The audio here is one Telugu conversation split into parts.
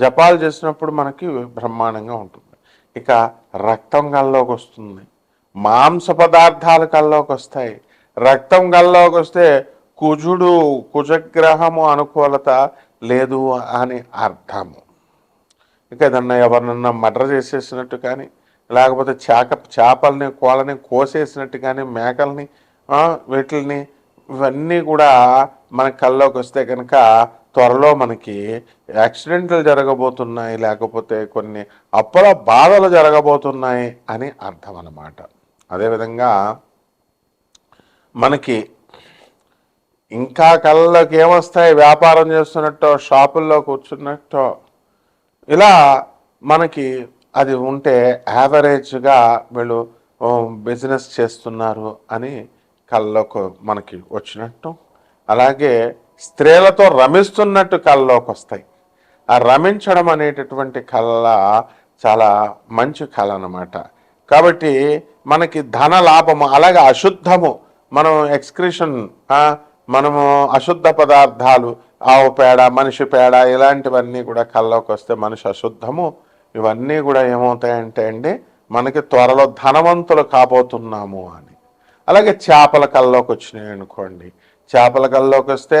జపాలు చేసినప్పుడు మనకి బ్రహ్మాండంగా ఉంటుంది. ఇక రక్తం గల్లోకి వస్తుంది. మాంస పదార్థాలు కల్లోకి వస్తాయి. రక్తం గల్లోకి వస్తే కుజుడు కుజగ్రహము అనుకూలత లేదు అని అర్థము. ఇక ఏదన్నా ఎవరినన్నా మర్డర్ చేసేసినట్టు కానీ లేకపోతే చేక చేపల్ని కోళ్ళని కోసేసినట్టు కానీ మేకల్ని వీటిల్ని ఇవన్నీ కూడా మన కల్లోకి వస్తే కనుక త్వరలో మనకి యాక్సిడెంట్లు జరగబోతున్నాయి లేకపోతే కొన్ని అప్పుల బాధలు జరగబోతున్నాయి అని అర్థం అన్నమాట అదేవిధంగా మనకి ఇంకా కళ్ళకి ఏమొస్తాయి? వ్యాపారం చేస్తున్నట్టో షాపుల్లో కూర్చున్నట్టో ఇలా మనకి అది ఉంటే యావరేజ్గా వీళ్ళు బిజినెస్ చేస్తున్నారు అని కళ్ళకు మనకి వచ్చినట్టు. అలాగే స్త్రీలతో రమిస్తున్నట్టు కళ్ళలోకి వస్తాయి ఆ రమించడం అనేటటువంటి కళ చాలా మంచి కళ అనమాట కాబట్టి మనకి ధన లాభము అలాగే అశుద్ధము. మనం ఎక్స్క్రిషన్ మనము అశుద్ధ పదార్థాలు ఆవు పేడ మనిషి పేడ ఇలాంటివన్నీ కూడా కళ్ళలోకి వస్తే మనిషి అశుద్ధము. ఇవన్నీ కూడా ఏమవుతాయంటే అండి మనకి త్వరలో ధనవంతులు కాబోతున్నాము అని. అలాగే చేపల కళ్ళలోకి వచ్చినాయి అనుకోండి. చేపల కళ్ళలోకి వస్తే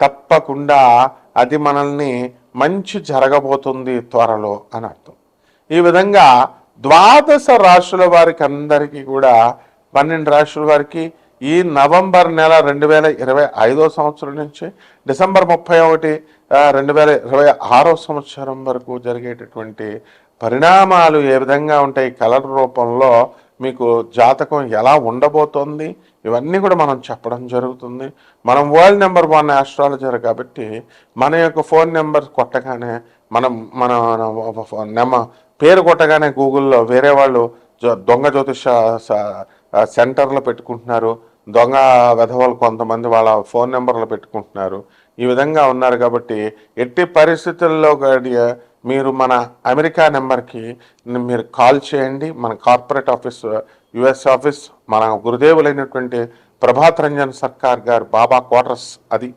తప్పకుండా అది మనల్ని మంచి జరగబోతుంది త్వరలో అని అర్థం. ఈ విధంగా ద్వాదశ రాశుల వారికి అందరికీ కూడా పన్నెండు రాశుల వారికి ఈ నవంబర్ నెల రెండు వేల ఇరవై ఐదో సంవత్సరం నుంచి డిసెంబర్ ముప్పై ఒకటి రెండు వేల ఇరవై ఆరో సంవత్సరం వరకు జరిగేటటువంటి పరిణామాలు ఏ విధంగా ఉంటాయి కలర్ రూపంలో మీకు జాతకం ఎలా ఉండబోతోంది? ఇవన్నీ కూడా మనం చెప్పడం జరుగుతుంది. మనం వరల్డ్ నెంబర్ వన్ ఆస్ట్రాలజర్ కాబట్టి మన యొక్క ఫోన్ నెంబర్ కొట్టగానే మనం మన నెమ పేరు కొట్టగానే గూగుల్లో వేరే వాళ్ళు దొంగ జ్యోతిష స- సెంటర్లు పెట్టుకుంటున్నారు. దొంగ వెధవలు కొంతమంది వాళ్ళ ఫోన్ నెంబర్లు పెట్టుకుంటున్నారు. ఈ విధంగా ఉన్నారు కాబట్టి ఎట్టి పరిస్థితుల్లో గడి- మీరు మన అమెరికా నెంబర్కి మీరు కాల్ చేయండి. మన కార్పొరేట్ ఆఫీస్ యుఎస్ ఆఫీస్ మన గురుదేవులైనటువంటి ప్రభాత్ రంజన్ సర్కార్ గారు బాబా క్వార్టర్స్ అది.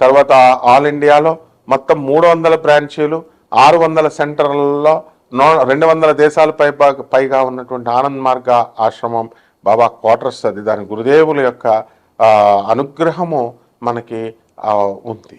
తర్వాత ఆల్ ఇండియాలో మొత్తం మూడు వందల బ్రాంచీలు ఆరు వందల సెంటర్లలో నో రెండు వందల దేశాల పై పైగా ఉన్నటువంటి ఆనంద్ మార్గ ఆశ్రమం బాబా క్వార్టర్స్ అది. దాని గురుదేవుల యొక్క అనుగ్రహము మనకి ఉంది.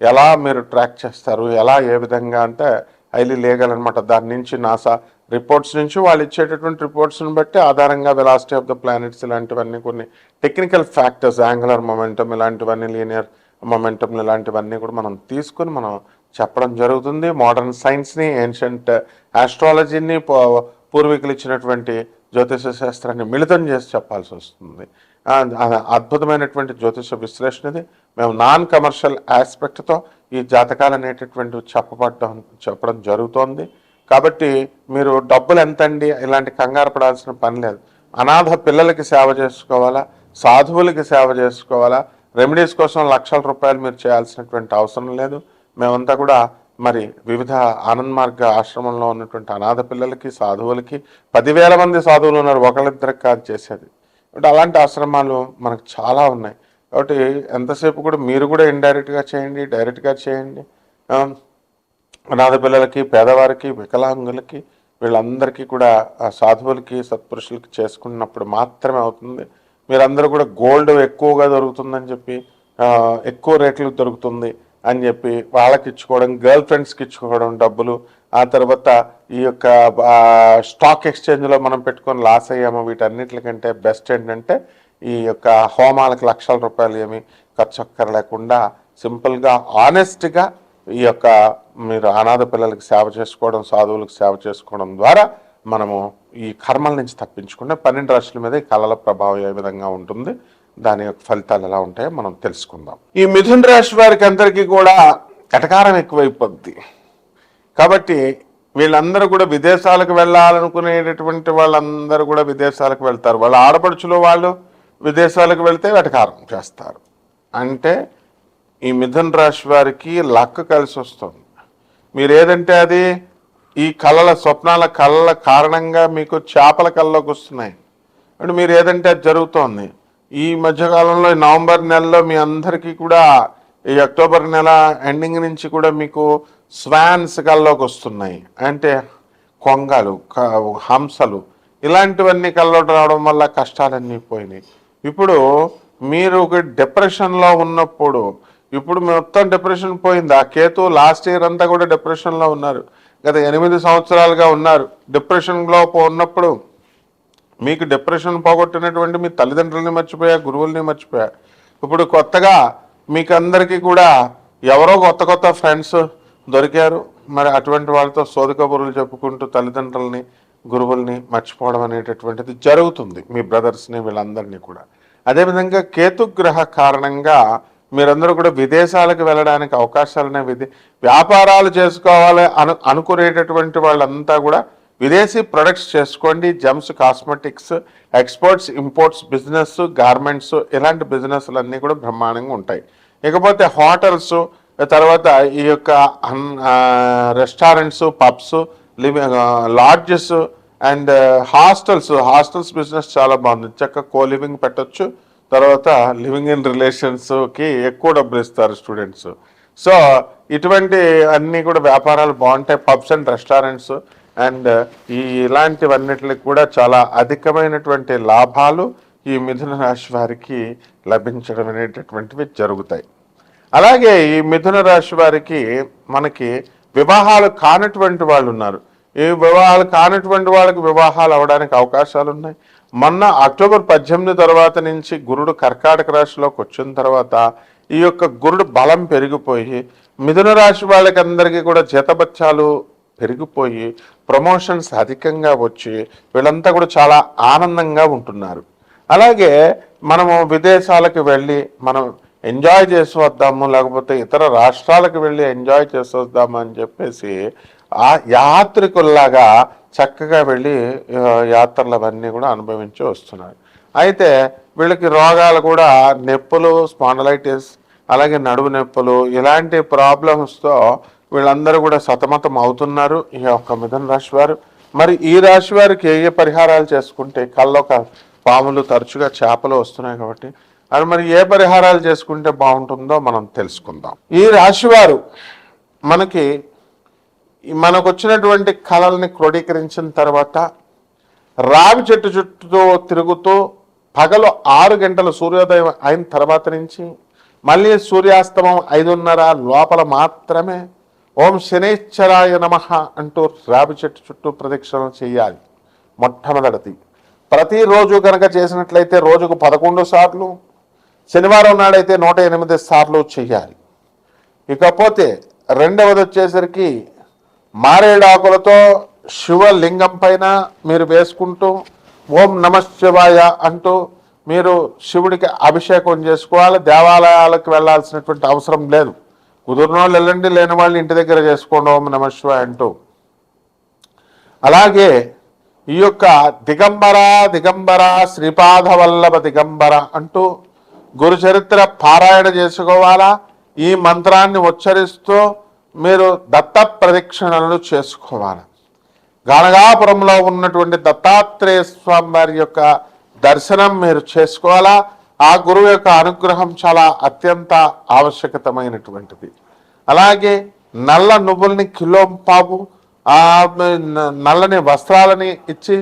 ఎలా మీరు ట్రాక్ చేస్తారు ఎలా ఏ విధంగా అంటే హైలీ లీగల్ అనమాట దాని నుంచి నాసా రిపోర్ట్స్ నుంచి వాళ్ళు ఇచ్చేటటువంటి రిపోర్ట్స్ని బట్టి ఆధారంగా వెలాసిటీ ఆఫ్ ద ప్లానెట్స్ ఇలాంటివన్నీ కొన్ని టెక్నికల్ ఫ్యాక్టర్స్ యాంగులర్ మొమెంటం ఇలాంటివన్నీ లీనియర్ మొమెంటం ఇలాంటివన్నీ కూడా మనం తీసుకుని మనం చెప్పడం జరుగుతుంది. మోడర్న్ సైన్స్ని ఏన్షంట్ ఆస్ట్రాలజీని పూర్వీకులు ఇచ్చినటువంటి జ్యోతిష శాస్త్రాన్ని మిళితం చేసి చెప్పాల్సి వస్తుంది. అద్భుతమైనటువంటి జ్యోతిష విశ్లేషణది. మేము నాన్ కమర్షియల్ ఆస్పెక్ట్తో ఈ జాతకాలు అనేటటువంటి చెప్పబడడం చెప్పడం జరుగుతోంది. కాబట్టి మీరు డబ్బులు ఎంతండి? ఇలాంటి కంగారు పడాల్సిన పని లేదు. అనాథ పిల్లలకి సేవ చేసుకోవాలా? సాధువులకి సేవ చేసుకోవాలా? రెమెడీస్ కోసం లక్షల రూపాయలు మీరు చేయాల్సినటువంటి అవసరం లేదు. మేమంతా కూడా మరి వివిధ ఆనంద్ మార్గ ఆశ్రమంలో ఉన్నటువంటి అనాథ పిల్లలకి సాధువులకి పదివేల మంది సాధువులు ఉన్నారు. ఒకళ్ళిద్దరికి కాదు చేసేది. అలాంటి ఆశ్రమాలు మనకు చాలా ఉన్నాయి. కాబట్టి ఎంతసేపు కూడా మీరు కూడా ఇండైరెక్ట్గా చేయండి డైరెక్ట్గా చేయండి. ఆ, అనాథ పిల్లలకి పేదవారికి వికలాంగులకి వీళ్ళందరికీ కూడా ఆ సాధువులకి సత్పురుషులకి చేసుకున్నప్పుడు మాత్రమే అవుతుంది. మీరందరూ కూడా గోల్డ్ ఎక్కువగా దొరుకుతుందని చెప్పి ఎక్కువ రేట్లు దొరుకుతుంది అని చెప్పి వాళ్ళకి ఇచ్చుకోవడం గర్ల్ ఫ్రెండ్స్కి ఇచ్చుకోవడం డబ్బులు. ఆ తర్వాత ఈ యొక్క స్టాక్ ఎక్స్చేంజ్లో మనం పెట్టుకొని లాస్ అయ్యాము వీటన్నిటికంటే బెస్ట్ ఏంటంటే ఈ యొక్క హోమాలకు లక్షల రూపాయలు ఏమి ఖర్చు అక్కర్లేకుండా సింపుల్గా ఆనెస్ట్గా ఈ యొక్క మీరు అనాథ పిల్లలకి సేవ చేసుకోవడం సాధువులకు సేవ చేసుకోవడం ద్వారా మనము ఈ కర్మల నుంచి తప్పించుకుంటే పన్నెండు రాశుల మీద ఈ కళల ప్రభావం ఏ విధంగా ఉంటుంది దాని యొక్క ఫలితాలు ఎలా ఉంటాయో మనం తెలుసుకుందాం. ఈ మిథున రాశి వారికి అందరికీ కూడా కటకారం ఎక్కువైపోద్ది. కాబట్టి వీళ్ళందరూ కూడా విదేశాలకు వెళ్ళాలనుకునేటటువంటి వాళ్ళందరూ కూడా విదేశాలకు వెళ్తారు. వాళ్ళ ఆడపడుచులో వాళ్ళు విదేశాలకు వెళితే వెటకారం చేస్తారు. అంటే ఈ మిథున్ రాశి వారికి లక్క కలిసి వస్తుంది. మీరు ఏదంటే అది? ఈ కళల స్వప్నాల కళల కారణంగా మీకు చేపల కళ్ళలోకి వస్తున్నాయి. అంటే మీరు ఏదంటే అది జరుగుతోంది. ఈ మధ్యకాలంలో నవంబర్ నెలలో మీ అందరికీ కూడా ఈ అక్టోబర్ నెల ఎండింగ్ నుంచి కూడా మీకు స్వాన్స్ కల్లోకి వస్తున్నాయి. అంటే కొంగలు హంసలు ఇలాంటివన్నీ కల్లోకి రావడం వల్ల కష్టాలన్నీ పోయినాయి. ఇప్పుడు మీరు ఒక డిప్రెషన్లో ఉన్నప్పుడు ఇప్పుడు మొత్తం డిప్రెషన్ పోయింది? ఆ కేతు లాస్ట్ ఇయర్ అంతా కూడా డిప్రెషన్లో ఉన్నారు. గత ఎనిమిది సంవత్సరాలుగా ఉన్నారు. డిప్రెషన్లో ఉన్నప్పుడు మీకు డిప్రెషన్ పోగొట్టినటువంటి మీ తల్లిదండ్రులని మర్చిపోయా గురువుల్ని మర్చిపోయా? ఇప్పుడు కొత్తగా మీకు అందరికీ కూడా ఎవరో కొత్త కొత్త ఫ్రెండ్స్ దొరికారు. మరి అటువంటి వాళ్ళతో సోది కబుర్లు చెప్పుకుంటూ తల్లిదండ్రులని గురువుల్ని మర్చిపోవడం అనేటటువంటిది జరుగుతుంది మీ బ్రదర్స్ని వీళ్ళందరినీ కూడా. అదేవిధంగా కేతుగ్రహ కారణంగా మీరందరూ కూడా విదేశాలకు వెళ్ళడానికి అవకాశాలనే విదే వ్యాపారాలు చేసుకోవాలి అను అనుకునేటటువంటి వాళ్ళంతా కూడా విదేశీ ప్రొడక్ట్స్ చేసుకోండి. Gems cosmetics exports imports business garments ఇలాంటి బిజినెస్లు అన్నీ కూడా బ్రహ్మాండంగా ఉంటాయి. ఇకపోతే హోటల్స్ తర్వాత ఈ యొక్క restaurants pubs living lodges and hostels. Hostels business చాలా బాగుంది. చక్కగా కో లివింగ్ పెట్టొచ్చు. తర్వాత లివింగ్ ఇన్ రిలేషన్స్కి ఎక్కువ డబ్బులు ఇస్తారు స్టూడెంట్స్. సో ఇటువంటి అన్నీ కూడా వ్యాపారాలు బాగుంటాయి. పబ్స్ అండ్ రెస్టారెంట్స్ అండ్ ఈ ఇలాంటివన్నిటికి కూడా చాలా అధికమైనటువంటి లాభాలు ఈ మిథున రాశి వారికి లభించడం అనేటటువంటివి జరుగుతాయి. అలాగే ఈ మిథున రాశి వారికి మనకి వివాహాలు కానటువంటి వాళ్ళు ఉన్నారు. ఈ వివాహాలు కానటువంటి వాళ్ళకి వివాహాలు అవడానికి అవకాశాలు ఉన్నాయి. మొన్న అక్టోబర్ పద్దెనిమిది తర్వాత నుంచి గురుడు కర్కాటక రాశిలోకి వచ్చిన తర్వాత ఈ యొక్క గురుడు బలం పెరిగిపోయి మిథున రాశి వాళ్ళకి అందరికీ కూడా జతబత్యాలు పెరిగిపోయి ప్రమోషన్స్ అధికంగా వచ్చి వీళ్ళంతా కూడా చాలా ఆనందంగా ఉంటున్నారు. అలాగే మనము విదేశాలకు వెళ్ళి మనం ఎంజాయ్ చేసి వద్దాము లేకపోతే ఇతర రాష్ట్రాలకు వెళ్ళి ఎంజాయ్ చేసి వద్దాము అని చెప్పేసి ఆ యాత్రికుల్లాగా చక్కగా వెళ్ళి యాత్రలు అవన్నీ కూడా అనుభవించి వస్తున్నారు. అయితే వీళ్ళకి రోగాలు కూడా నొప్పులు స్పాండలైటిస్ అలాగే నడుము నొప్పులు ఇలాంటి ప్రాబ్లమ్స్తో వీళ్ళందరూ కూడా సతమతం అవుతున్నారు ఈ యొక్క మిథున రాశి వారు. మరి ఈ రాశి వారికి ఏ ఏ పరిహారాలు చేసుకుంటే కళ్ళొక పాములు తరచుగా చేపలు వస్తున్నాయి కాబట్టి అది మరి ఏ పరిహారాలు చేసుకుంటే బాగుంటుందో మనం తెలుసుకుందాం. ఈ రాశివారు మనకి మనకు వచ్చినటువంటి కళల్ని క్రోడీకరించిన తర్వాత రావి చెట్టు చుట్టూతో తిరుగుతూ పగలు ఆరు గంటల సూర్యోదయం అయిన తర్వాత నుంచి మళ్ళీ సూర్యాస్తమం ఐదున్నర లోపల మాత్రమే ఓం శనేశ్వరాయ నమ అంటూ రావి చెట్టు చుట్టూ ప్రదక్షిణ చేయాలి. మొట్టమొదటిది. ప్రతిరోజు కనుక చేసినట్లయితే రోజుకు పదకొండు సార్లు శనివారం నాడైతే నూట ఎనిమిది సార్లు చేయాలి. ఇకపోతే రెండవది వచ్చేసరికి మారేడాకులతో శివలింగం పైన మీరు వేసుకుంటూ ఓం నమ శివాయ అంటూ మీరు శివుడికి అభిషేకం చేసుకోవాలి. దేవాలయాలకు వెళ్ళాల్సినటువంటి అవసరం లేదు. కుదిరిన వాళ్ళు వెళ్ళండి లేని వాళ్ళని ఇంటి దగ్గర చేసుకోండి ఓం నమ శివాయ అంటూ. అలాగే ఈ యొక్క దిగంబర దిగంబర శ్రీపాద వల్లభ దిగంబర అంటూ గురు చరిత్ర పారాయణ చేసుకోవాలా? ఈ మంత్రాన్ని ఉచ్చరిస్తూ మీరు దత్త ప్రదక్షిణలను చేసుకోవాలి. గణగాపురంలో ఉన్నటువంటి దత్తాత్రేయ స్వామి వారి యొక్క దర్శనం మీరు చేసుకోవాలా? ఆ గురువు యొక్క అనుగ్రహం చాలా అత్యంత ఆవశ్యకతమైనటువంటిది. అలాగే నల్ల నువ్వుల్ని కిలో పాపు ఆ నల్లని వస్త్రాలని ఇచ్చి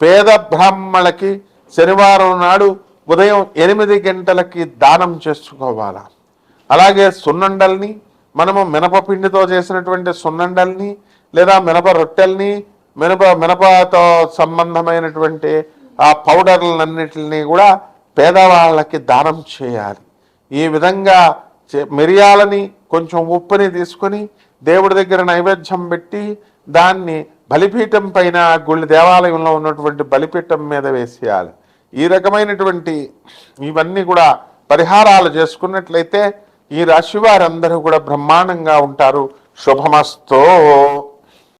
పేద బ్రాహ్మణులకి శనివారం నాడు ఉదయం ఎనిమిది గంటలకి దానం చేసుకోవాలా? అలాగే సున్నండల్ని మనము మినపపిండితో చేసినటువంటి సున్నండల్ని లేదా మినప రొట్టెల్ని మినప మినపతో సంబంధమైనటువంటి ఆ పౌడర్లన్నిటిని కూడా పేదవాళ్ళకి దానం చేయాలి. ఈ విధంగా మిరియాలని కొంచెం ఉప్పుని తీసుకొని దేవుడి దగ్గర నైవేద్యం పెట్టి దాన్ని బలిపీఠం పైన గుళ్ళ దేవాలయంలో ఉన్నటువంటి బలిపీఠం మీద వేసేయాలి. ఈ రకమైనటువంటి ఇవన్నీ కూడా పరిహారాలు చేసుకున్నట్లయితే ఈ రాశి వారందరూ కూడా బ్రహ్మాండంగా ఉంటారు. శుభమస్తో.